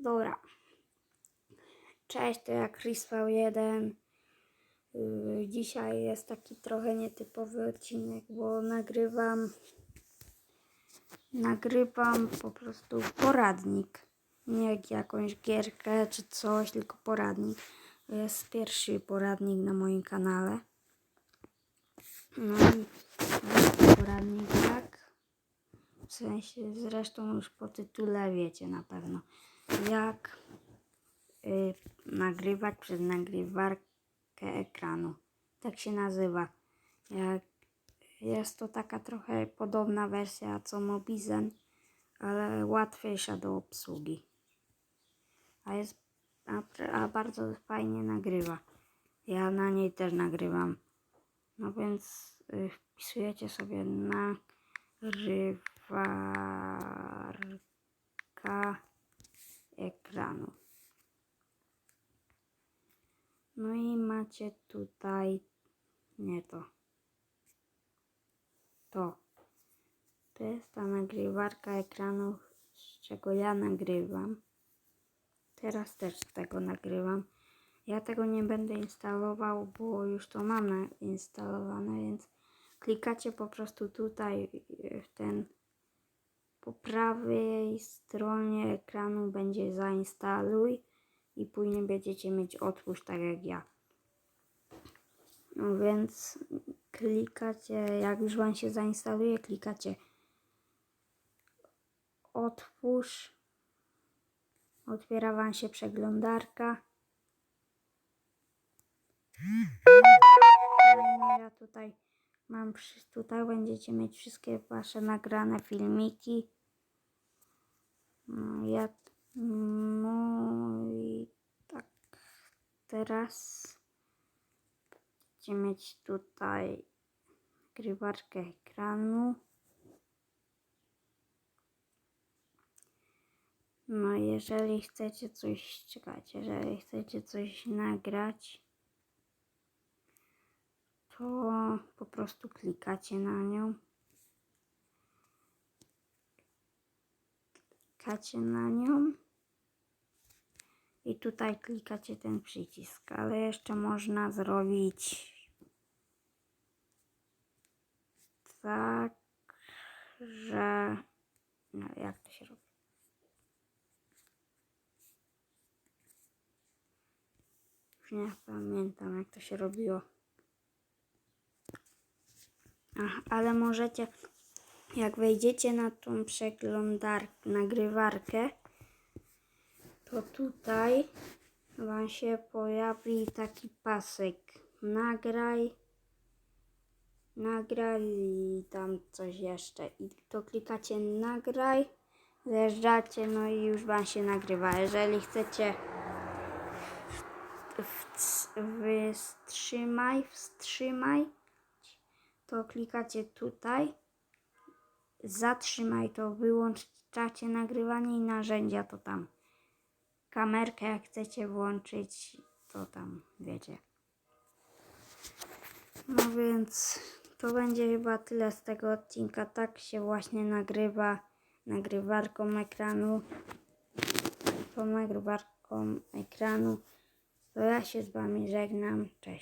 Dobra. Cześć, to ja Chrispał1. Yy, Dzisiaj jest taki trochę nietypowy odcinek, bo nagrywam nagrywam po prostu poradnik. Nie jak jakąś gierkę czy coś, tylko poradnik. To jest pierwszy poradnik na moim kanale. No i poradnik jak w sensie zresztą już po tytule wiecie na pewno jak y, nagrywać przez nagrywarkę ekranu. Tak się nazywa. Jak, jest to taka trochę podobna wersja co Mobizen, ale łatwiejsza do obsługi. A jest a, a bardzo fajnie nagrywa. Ja na niej też nagrywam. No więc y, wpisujecie sobie nagrywarka ekranu. No i macie tutaj nie to. To. To jest ta nagrywarka ekranu, z czego ja nagrywam. Teraz też tego nagrywam. Ja tego nie będę instalował, bo już to mam instalowane, więc klikacie po prostu tutaj w ten po prawej stronie ekranu będzie zainstaluj i później będziecie mieć otwórz tak jak ja. No więc klikacie, jak już Wam się zainstaluje, klikacie otwórz. Otwiera Wam się przeglądarka. Ja tutaj mam, tutaj będziecie mieć wszystkie Wasze nagrane filmiki. No, ja, no i tak teraz będziecie mieć tutaj nagrywarkę ekranu. No jeżeli chcecie coś, czekajcie, jeżeli chcecie coś nagrać, to po prostu klikacie na nią. Klikacie na nią. I tutaj klikacie ten przycisk, ale jeszcze można zrobić tak, że. No, jak to się robi? Już nie pamiętam, jak to się robiło. Ach, ale możecie, jak wejdziecie na tą przeglądarkę, nagrywarkę, to tutaj Wam się pojawi taki pasek. Nagraj, nagraj i tam coś jeszcze. I to klikacie nagraj, zjeżdżacie, no i już Wam się nagrywa. Jeżeli chcecie wstrzymaj, wstrzymaj, to klikacie tutaj. Zatrzymaj to, wyłączacie nagrywanie i narzędzia to tam. Kamerkę jak chcecie włączyć, to tam wiecie. No więc to będzie chyba tyle z tego odcinka. Tak się właśnie nagrywa nagrywarką ekranu. Tą nagrywarką ekranu. To ja się z wami żegnam. Cześć.